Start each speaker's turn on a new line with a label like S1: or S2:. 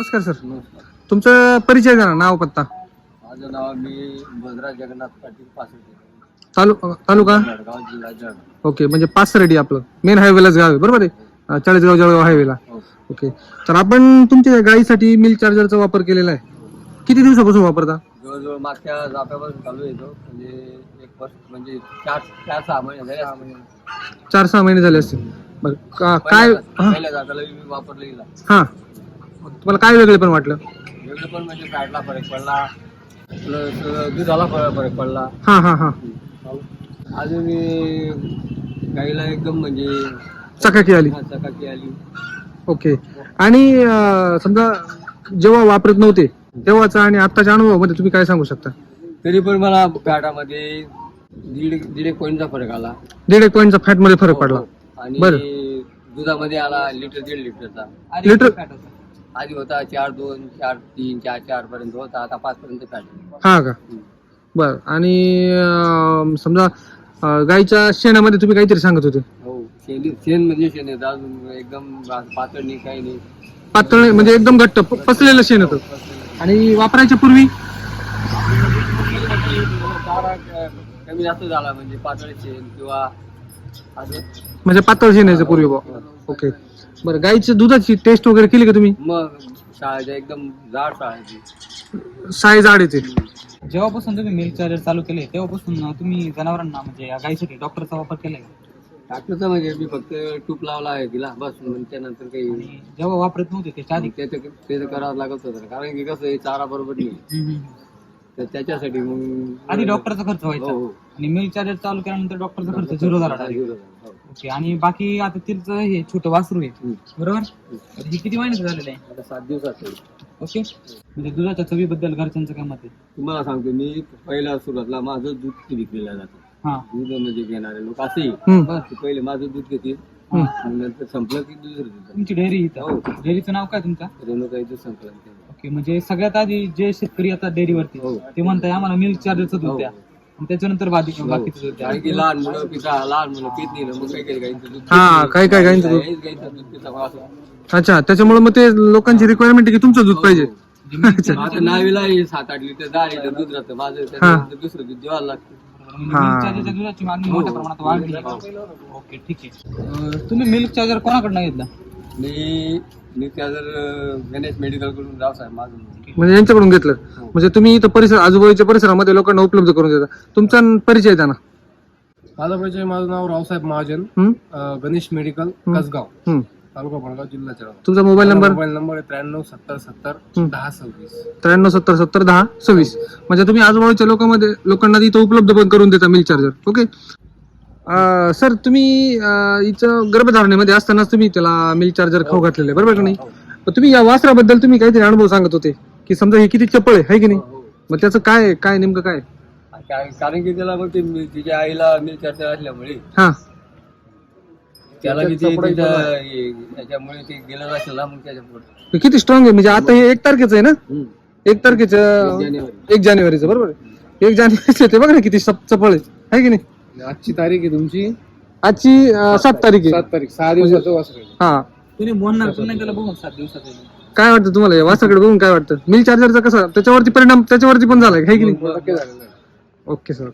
S1: नमस्कार सर. तुमचं परिचय द्या ना नाव पत्ता.
S2: माझं नाव मी भद्रा जगन्नाथ पाटील पासष्ट.
S1: तालु तालुका?
S2: जळगाव जिल्हा जळगाव.
S1: ओके म्हणजे पाच रेडी आपलं मेन हायवेलाच गाव आहे बरोबर आहे? चाळीसगाव जळगाव हायवेला
S2: हो.
S1: ओके. तर आपण तुमच्या गाडीसाठी मिल्क चार्जरचा वापर केलेला आहे. किती दिवसापासून वापरता?
S2: जवळजवळ मागच्या जाप्यापासून चालू येतो म्हणजे एक वर्ष म्हणजे चार चार सहा महिने झाले असतील.
S1: चार सहा महिने झाले असतील. बरं का- काय?
S2: पहिल्या
S1: हा.
S2: पहिल्या जाप्याला मी वापरलं गेला
S1: हा. तुम्हाला काय वेगळे पण वाटलं?
S2: वेगळं पण म्हणजे फॅटला फरक पडला. प्लस दुधाला फरक फरक पडला.
S1: हा हा हा.
S2: अजून गाईला एकदम म्हणजे
S1: चकाकी आली.
S2: हा, चकाकी आली.
S1: ओके. आणि अं, समजा जेव्हा वापरत नव्हते तेव्हाचा आणि आत्ताच्या अनुभवामध्ये तुम्ही काय सांगू शकता?
S2: तरी पण मला फॅटामध्ये दीड दीड एक पॉईंटचा फरक आला.
S1: दीड एक पॉईंटचा फॅटमध्ये फरक पडला.
S2: आणि
S1: बरं.
S2: दुधामध्ये आला लिटर दीड लिटरचा.
S1: लिटर
S2: आधी होता चार दोन चार तीन चार चार पर्यंत होता. आता पाच पर्यंत फॅट
S1: हा का? बर. आणि अं, समजा अं, गाईच्या शेणामध्ये तुम्ही काहीतरी सांगत होते.
S2: हो शेण शेण म्हणजे शेण येतं अजून एकदम पातळ नाही काही नाही.
S1: पातळ नाही, म्हणजे एकदम घट्ट प- पसलेलं शेण होतं. आणि वापरायच्या पूर्वी?
S2: चारा क- कमी जास्त झाला म्हणजे पातळ शेण किंवा असं
S1: म्हणजे पातळ शेण यायचं पूर्वी बुवा. ओके. बरं गाईच्या दुधाची टेस्ट वगैरे केली का तुम्ही
S2: मग शाळेच्या एकदम जाड शाळेची
S1: साय जाड येते
S3: जेव्हापासून तुम्ही मिल्क चार्जर चालू केले तेव्हापासून तुम्ही जनावरांना म्हणजे या गायीसाठी डॉक्टरचा वापर केलाय का?
S2: डॉक्टरचं म्हणजे मी फक्त टूप लावला आहे तिला बस मग त्यानंतर काही
S3: आणि जेव्हा वापरत नव्हते त्याच्या आधी
S2: त्याचं त्याचं करावं लागत होतं कारण की कसं आहे, चारा बरोबर नाही तर त्याच्यासाठी मग
S3: आधी डॉक्टरचा खर्च व्हायचा
S2: हो, हो.
S3: आणि मिल्क चार्जर चालू केल्यानंतर डॉक्टरचा खर्च झिरो झाला direct.
S2: हो.
S3: ओके आणि बाकी आता तिचं हे छोटं वासरू आहे. बरोबर हे किती महिन्याचं झालेलं आहे
S2: आता सात दिवसात आहे.
S3: ओके म्हणजे दुधाच्या चवीबद्दल घरच्यांचं काय मत आहे
S2: तुम्हाला सांगतो मी पहिल्या सुरुवातला माझं दूध किती विकलेलं जातं
S3: हा
S2: दूध म्हणजे घेणारे लोक असे
S1: हम्म.
S2: बस ते पहिले माझं दूध घेतील
S1: हम्म.
S2: मग नंतर संपलं की दुसरं दूध
S3: तुमची डेअरी
S2: हो.
S3: इथं डेअरीचं नाव काय तुमचं
S2: रेणुकाई दूध संपलं.
S3: ओके म्हणजे सगळ्यात आधी जे शेतकरी येतात डेअरीवरती
S2: हो.
S3: ते म्हणताय आम्हाला मिल्क चार्जरचं दूध
S2: हो.
S3: द्या त्याच्यानंतर बाकीचं
S2: कारण की लहान मुलं पिता लहान मुलं पित नाही ना, मग काही काही गाईचं दूध?
S1: हा, काही काही गाईंचं दूध.
S2: काहीच गाईचं दूध पिता मग असं.
S1: अच्छा त्याच्यामुळे मग ते लोकांची रिक्वायरमेंट आहे की तुमचं दूध पाहिजे.
S3: milk
S2: आता नावीला हे सात आठ लिटर दहा लिटर दूध राहतं. माझं त्याच्यानंतर दुसरं दूध द्यावं लागतं.
S1: हा.
S3: मिल्क चार्जरच्या दुधाची मागणी मोठ्या प्रमाणात वाढली. आहे. ओके ठीक आहे. अं, तुम्ही मिल्क चार्जर कोणाकडनं घेतला?
S2: मी मी त्या जर गणेश मेडिकलकडून रावसाहेब माझं
S1: म्हणजे यांच्याकडून घेतलं. म्हणजे तुम्ही इथं परिसर आजूबाजूच्या परिसरामध्ये लोकांना उपलब्ध करून देता. तुमचा परिचय द्या ना.
S4: माझा परिचय माझं नाव रावसाहेब महाजन? अं, गणेश मेडिकल कसगाव. तालुका भडगाव जिल्हा जळगाव
S1: तुमचा मोबाईल नंबर?
S4: मोबाईल नंबर आहे त्र्याण्णव सत्तर सत्तर. दहा सव्वीस.
S1: त्र्याण्णव सत्तर सत्तर दहा सव्वीस. म्हणजे तुम्ही आजूबाजूच्या लोकांमध्ये लोकांना इथं उपलब्ध पण करून देता मिल्क चार्जर. ओके? सर तुम्ही अं, इथं गर्भधारणेमध्ये असतानाच तुम्ही त्याला मिल्क चार्जर खाऊ घातलेलं आहे. बरोबर का नाही? तुम्ही या वासराबद्दल तुम्ही काहीतरी अनुभव सांगत होते. की समजा हे किती चपळ आहे है की नाही? मग त्याचं काय काय नेमकं काय
S2: कारण कारण की त्याला मग ते मी- तिच्या आईला मी चर्चा असल्यामुळे
S1: हा.
S2: त्याला मी ते तिच्या हे- याच्यामुळे ते गेलं असेल ना मग त्याच्या पुढे.
S1: हे किती स्ट्रॉंग आहे म्हणजे आता हे एक तारखेचं आहे ना? एक तारखेचं. एक जानेवारीचं. बरोबर आहे? एक जानेवारीचं ते बघा ना किती सप- चपळ आहे है की नाही?
S4: आजची तारीख आहे तुमची?
S1: आजची अं, सात तारीख आहे.
S4: सात तारीख सहा दिवसाचं वासर आहे.
S1: हा.
S3: तुम्ही पण नाही त्याला बघून सात दिवसात.
S1: काय वाटतं तुम्हाला? या वासाकडे बघून काय वाटतं? मिल चार्जरचा कसा? त्याच्यावरती परिणाम त्याच्यावरती पण झालाय की नाही. Okay sir.